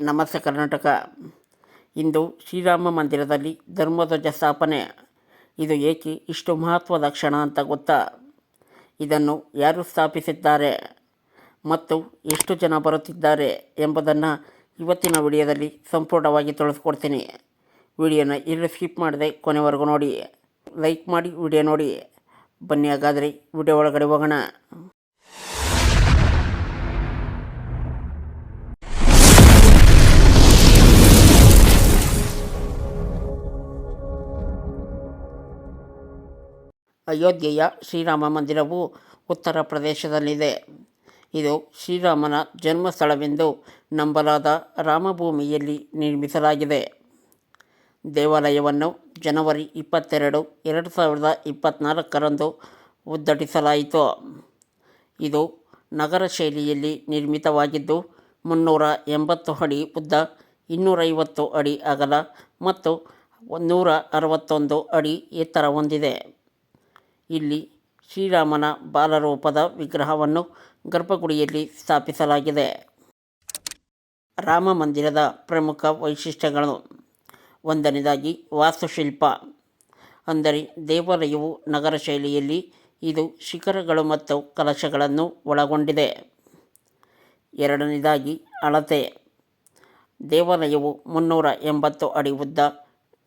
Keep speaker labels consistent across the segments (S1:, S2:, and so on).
S1: ನಮಸ್ತೆ ಕರ್ನಾಟಕ. ಇಂದು ಶ್ರೀರಾಮ ಮಂದಿರದಲ್ಲಿ ಧರ್ಮಧ್ವಜ ಸ್ಥಾಪನೆ. ಇದು ಏಕೆ ಇಷ್ಟು ಮಹತ್ವದ ಕ್ಷಣ ಅಂತ ಗೊತ್ತಾ? ಇದನ್ನು ಯಾರು ಸ್ಥಾಪಿಸಿದ್ದಾರೆ? ಮತ್ತು ಎಷ್ಟು ಜನ ಬರುತ್ತಿದ್ದಾರೆ ಎಂಬುದನ್ನು ಇವತ್ತಿನ ವಿಡಿಯೋದಲ್ಲಿ ಸಂಪೂರ್ಣವಾಗಿ ತಿಳಿಸ್ಕೊಡ್ತೀನಿ. ವಿಡಿಯೋನ ಇಲ್ಲಿ ಸ್ಕಿಪ್ ಮಾಡದೆ ಕೊನೆವರೆಗೂ ನೋಡಿ. ಲೈಕ್ ಮಾಡಿ ವಿಡಿಯೋ ನೋಡಿ. ಬನ್ನಿ ಹಾಗಾದರೆ ವಿಡಿಯೋ ಒಳಗಡೆ ಹೋಗೋಣ. ಅಯೋಧ್ಯೆಯ ಶ್ರೀರಾಮ ಮಂದಿರವು ಉತ್ತರ ಪ್ರದೇಶದಲ್ಲಿದೆ. ಇದು ಶ್ರೀರಾಮನ ಜನ್ಮಸ್ಥಳವೆಂದು ನಂಬಲಾದ ರಾಮಭೂಮಿಯಲ್ಲಿ ನಿರ್ಮಿಸಲಾಗಿದೆ. ದೇವಾಲಯವನ್ನು ಜನವರಿ ಇಪ್ಪತ್ತೆರಡು, ಎರಡು ಸಾವಿರದ ಇಪ್ಪತ್ತ್ನಾಲ್ಕರಂದು ಉದ್ಘಾಟಿಸಲಾಯಿತು ಇದು ನಗರ ಶೈಲಿಯಲ್ಲಿ ನಿರ್ಮಿತವಾಗಿದ್ದು, ಮುನ್ನೂರ ಎಂಬತ್ತು ಅಡಿ ಉದ್ದ ಇನ್ನೂರೈವತ್ತು ಅಡಿ ಅಗಲ ಮತ್ತು ನೂರ ಅರವತ್ತೊಂದು ಅಡಿ ಎತ್ತರ ಹೊಂದಿದೆ. ಇಲ್ಲಿ ಶ್ರೀರಾಮನ ಬಾಲರೂಪದ ವಿಗ್ರಹವನ್ನು ಗರ್ಭಗುಡಿಯಲ್ಲಿ ಸ್ಥಾಪಿಸಲಾಗಿದೆ. ರಾಮ ಮಂದಿರದ ಪ್ರಮುಖ ವೈಶಿಷ್ಟ್ಯಗಳು. ಒಂದನೇದಾಗಿ ವಾಸ್ತುಶಿಲ್ಪ. ಅಂದರೆ ದೇವಾಲಯವು ನಗರ ಶೈಲಿಯಲ್ಲಿ ಇದು ಶಿಖರಗಳು ಮತ್ತು ಕಲಶಗಳನ್ನು ಒಳಗೊಂಡಿದೆ. ಎರಡನೇದಾಗಿ ಅಳತೆ. ದೇವಾಲಯವು ಮುನ್ನೂರ ಎಂಬತ್ತು ಅಡಿ ಉದ್ದ,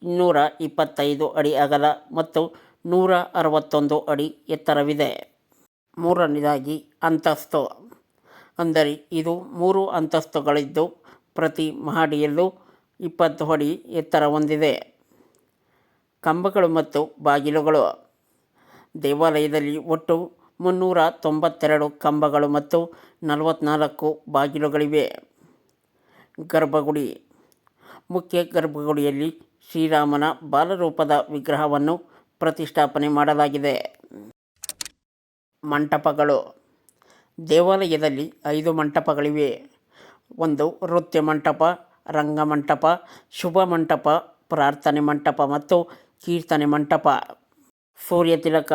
S1: ಇನ್ನೂರ ಇಪ್ಪತ್ತೈದು ಅಡಿ ಅಗಲ ಮತ್ತು ನೂರ ಅರವತ್ತೊಂದು ಅಡಿ ಎತ್ತರವಿದೆ. ಮೂರನೇದಾಗಿ ಅಂತಸ್ತು. ಅಂದರೆ ಇದು ಮೂರು ಅಂತಸ್ತುಗಳಿದ್ದು ಪ್ರತಿ ಮಹಡಿಯಲ್ಲೂ ಇಪ್ಪತ್ತು ಅಡಿ ಎತ್ತರ ಹೊಂದಿದೆ. ಕಂಬಗಳು ಮತ್ತು ಬಾಗಿಲುಗಳು. ದೇವಾಲಯದಲ್ಲಿ ಒಟ್ಟು ಮುನ್ನೂರ ತೊಂಬತ್ತೆರಡು ಕಂಬಗಳು ಮತ್ತು ನಲವತ್ತ್ನಾಲ್ಕು ಬಾಗಿಲುಗಳಿವೆ. ಗರ್ಭಗುಡಿ. ಮುಖ್ಯ ಗರ್ಭಗುಡಿಯಲ್ಲಿ ಶ್ರೀರಾಮನ ಬಾಲರೂಪದ ವಿಗ್ರಹವನ್ನು ಪ್ರತಿಷ್ಠಾಪನೆ ಮಾಡಲಾಗಿದೆ. ಮಂಟಪಗಳು. ದೇವಾಲಯದಲ್ಲಿ ಐದು ಮಂಟಪಗಳಿವೆ. ಒಂದು ನೃತ್ಯ ಮಂಟಪ ರಂಗಮಂಟಪ ಶುಭ ಮಂಟಪ, ಪ್ರಾರ್ಥನೆ ಮಂಟಪ ಮತ್ತು ಕೀರ್ತನೆ ಮಂಟಪ. ಸೂರ್ಯ ತಿಲಕ.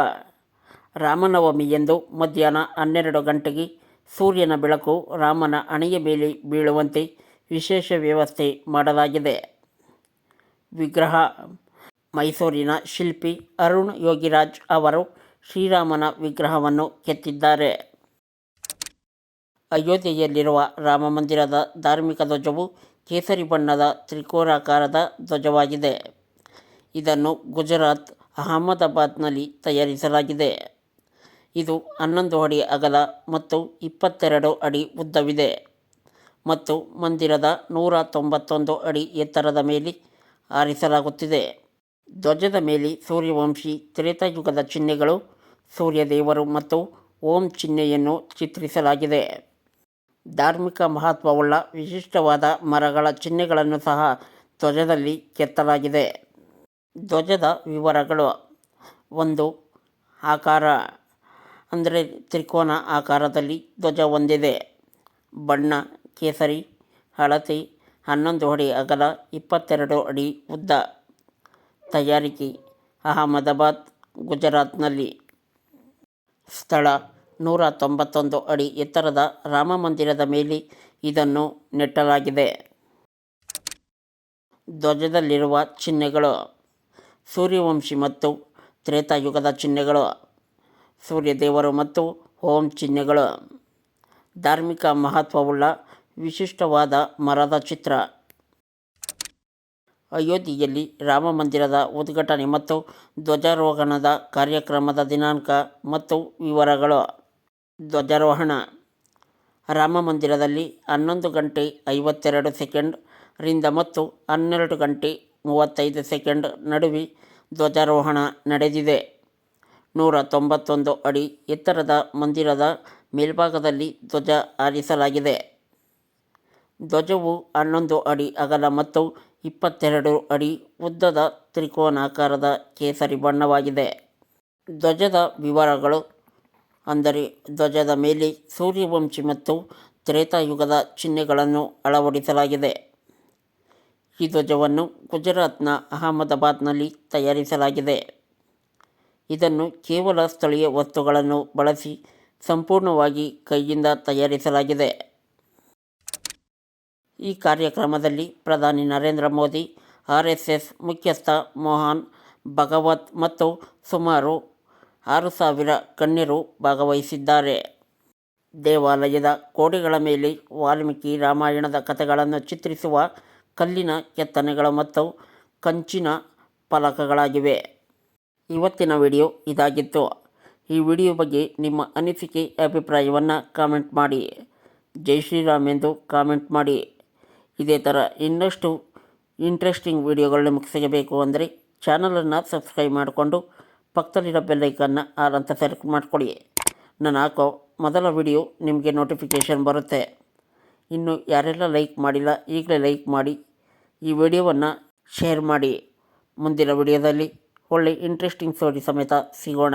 S1: ರಾಮನವಮಿ ಎಂದು ಮಧ್ಯಾಹ್ನ ಹನ್ನೆರಡು ಗಂಟೆಗೆ ಸೂರ್ಯನ ಬೆಳಕು ರಾಮನ ಹಣೆಯ ಮೇಲೆ ಬೀಳುವಂತೆ ವಿಶೇಷ ವ್ಯವಸ್ಥೆ ಮಾಡಲಾಗಿದೆ. ವಿಗ್ರಹ. ಮೈಸೂರಿನ ಶಿಲ್ಪಿ ಅರುಣ್ ಯೋಗಿರಾಜ್ ಅವರು ಶ್ರೀರಾಮನ ವಿಗ್ರಹವನ್ನು ಕೆತ್ತಿದ್ದಾರೆ. ಅಯೋಧ್ಯೆಯಲ್ಲಿರುವ ರಾಮ ಮಂದಿರದ ಧಾರ್ಮಿಕ ಧ್ವಜವು ಕೇಸರಿ ಬಣ್ಣದ ತ್ರಿಕೋನಾಕಾರದ ಧ್ವಜವಾಗಿದೆ. ಇದನ್ನು ಗುಜರಾತ್, ಅಹಮದಾಬಾದ್ನಲ್ಲಿ ತಯಾರಿಸಲಾಗಿದೆ. ಇದು ಹನ್ನೊಂದು ಅಡಿ ಅಗಲ ಮತ್ತು ಇಪ್ಪತ್ತೆರಡು ಅಡಿ ಉದ್ದವಿದೆ ಮತ್ತು ಮಂದಿರದ ನೂರ ತೊಂಬತ್ತೊಂದು ಅಡಿ ಎತ್ತರದ ಮೇಲೆ ಆರಿಸಲಾಗುತ್ತಿದೆ ಧ್ವಜದ ಮೇಲೆ ಸೂರ್ಯವಂಶಿ ತ್ರೇತಾಯುಗದ ಚಿಹ್ನೆಗಳು, ಸೂರ್ಯದೇವರು ಮತ್ತು ಓಂ ಚಿಹ್ನೆಯನ್ನು ಚಿತ್ರಿಸಲಾಗಿದೆ. ಧಾರ್ಮಿಕ ಮಹತ್ವವುಳ್ಳ ವಿಶಿಷ್ಟವಾದ ಮರಗಳ ಚಿಹ್ನೆಗಳನ್ನು ಸಹ ಧ್ವಜದಲ್ಲಿ ಕೆತ್ತಲಾಗಿದೆ. ಧ್ವಜದ ವಿವರಗಳು. ಒಂದು ಆಕಾರ. ಅಂದರೆ ತ್ರಿಕೋನ ಆಕಾರದಲ್ಲಿ ಧ್ವಜ ಹೊಂದಿದೆ. ಬಣ್ಣ, ಕೇಸರಿ ಹಳತಿ ಹನ್ನೊಂದು ಅಡಿ ಅಗಲ, ಇಪ್ಪತ್ತೆರಡು ಅಡಿ ಉದ್ದ. ತಯಾರಿಕೆ. ಅಹಮದಾಬಾದ್, ಗುಜರಾತ್ನಲ್ಲಿ ಸ್ಥಳ ನೂರ ತೊಂಬತ್ತೊಂದು ಅಡಿ ಎತ್ತರದ ರಾಮ ಮಂದಿರದ ಮೇಲೆ ಇದನ್ನು ನೆಟ್ಟಲಾಗಿದೆ. ಧ್ವಜದಲ್ಲಿರುವ ಚಿಹ್ನೆಗಳು ಸೂರ್ಯವಂಶಿ ಮತ್ತು ತ್ರೇತಾಯುಗದ ಚಿಹ್ನೆಗಳು, ಸೂರ್ಯದೇವರು ಮತ್ತು ಓಂ ಚಿಹ್ನೆಗಳು. ಧಾರ್ಮಿಕ ಮಹತ್ವವುಳ್ಳ ವಿಶಿಷ್ಟವಾದ ಮರದ ಚಿತ್ರ. ಅಯೋಧ್ಯೆಯಲ್ಲಿ ರಾಮ ಮಂದಿರದ ಉದ್ಘಾಟನೆ ಮತ್ತು ಧ್ವಜಾರೋಹಣದ ಕಾರ್ಯಕ್ರಮದ ದಿನಾಂಕ ಮತ್ತು ವಿವರಗಳು. ಧ್ವಜಾರೋಹಣ. ರಾಮ ಮಂದಿರದಲ್ಲಿ ಹನ್ನೊಂದು ಗಂಟೆ ಐವತ್ತೆರಡು ಸೆಕೆಂಡ್ ರಿಂದ ಮತ್ತು ಹನ್ನೆರಡು ಗಂಟೆ ಮೂವತ್ತೈದು ಸೆಕೆಂಡ್ ನಡುವೆ ಧ್ವಜಾರೋಹಣ ನಡೆದಿದೆ. ನೂರ ತೊಂಬತ್ತೊಂದು ಅಡಿ ಎತ್ತರದ ಮಂದಿರದ ಮೇಲ್ಭಾಗದಲ್ಲಿ ಧ್ವಜ ಹಾರಿಸಲಾಗಿದೆ. ಧ್ವಜವು ಹನ್ನೊಂದು ಅಡಿ ಅಗಲ ಮತ್ತು ಇಪ್ಪತ್ತೆರಡು ಅಡಿ ಉದ್ದದ ತ್ರಿಕೋನಾಕಾರದ ಕೇಸರಿ ಬಣ್ಣವಾಗಿದೆ. ಧ್ವಜದ ವಿವರಗಳು ಅಂದರೆ ಧ್ವಜದ ಮೇಲೆ ಸೂರ್ಯವಂಶಿ ಮತ್ತು ತ್ರೇತಾಯುಗದ ಚಿಹ್ನೆಗಳನ್ನು ಅಳವಡಿಸಲಾಗಿದೆ. ಈ ಧ್ವಜವನ್ನು ಗುಜರಾತ್ನ ಅಹಮದಾಬಾದ್ನಲ್ಲಿ ತಯಾರಿಸಲಾಗಿದೆ. ಇದನ್ನು ಕೇವಲ ಸ್ಥಳೀಯ ವಸ್ತುಗಳನ್ನು ಬಳಸಿ ಸಂಪೂರ್ಣವಾಗಿ ಕೈಯಿಂದ ತಯಾರಿಸಲಾಗಿದೆ. ಈ ಕಾರ್ಯಕ್ರಮದಲ್ಲಿ ಪ್ರಧಾನಿ Narendra Modi, R S S ಮುಖ್ಯಸ್ಥ ಮೋಹನ್ ಭಗವತ್ ಮತ್ತು ಸುಮಾರು ಆರು ಸಾವಿರ ಗಣ್ಯರು ಭಾಗವಹಿಸಿದ್ದಾರೆ. ದೇವಾಲಯದ ಗೋಡೆಗಳ ಮೇಲೆ ವಾಲ್ಮೀಕಿ ರಾಮಾಯಣದ ಕಥೆಗಳನ್ನು ಚಿತ್ರಿಸುವ ಕಲ್ಲಿನ ಕೆತ್ತನೆಗಳು ಮತ್ತು ಕಂಚಿನ ಫಲಕಗಳಾಗಿವೆ. ಇವತ್ತಿನ ವಿಡಿಯೋ ಇದಾಗಿತ್ತು. ಈ ವಿಡಿಯೋ ಬಗ್ಗೆ ನಿಮ್ಮ ಅನಿಸಿಕೆ, ಅಭಿಪ್ರಾಯವನ್ನು ಕಾಮೆಂಟ್ ಮಾಡಿ. ಜೈ ಶ್ರೀರಾಮ್ ಎಂದು ಕಾಮೆಂಟ್ ಮಾಡಿ. ಇದೇ ಥರ ಇನ್ನಷ್ಟು ಇಂಟ್ರೆಸ್ಟಿಂಗ್ ವಿಡಿಯೋಗಳು ನಿಮಗೆ ಸಿಗಬೇಕು ಅಂದರೆ ಚಾನಲನ್ನು ಸಬ್ಸ್ಕ್ರೈಬ್ ಮಾಡಿಕೊಂಡು ಪಕ್ಕದಲ್ಲಿರೋ ಬೆಲ್ಲೈಕನ್ನು ಆರ್ ಅಂತ ಸೆಲೆಕ್ಟ್ ಮಾಡಿಕೊಡಿ ನಾನು ಹಾಕೋ ಮೊದಲ ವಿಡಿಯೋ ನಿಮಗೆ ನೋಟಿಫಿಕೇಷನ್ ಬರುತ್ತೆ. ಇನ್ನು ಯಾರೆಲ್ಲ ಲೈಕ್ ಮಾಡಿಲ್ಲ, ಈಗಲೇ ಲೈಕ್ ಮಾಡಿ, ಈ ವಿಡಿಯೋವನ್ನು ಶೇರ್ ಮಾಡಿ. ಮುಂದಿನ ವಿಡಿಯೋದಲ್ಲಿ ಒಳ್ಳೆ ಇಂಟ್ರೆಸ್ಟಿಂಗ್ ಸ್ಟೋರಿ ಸಮೇತ ಸಿಗೋಣ.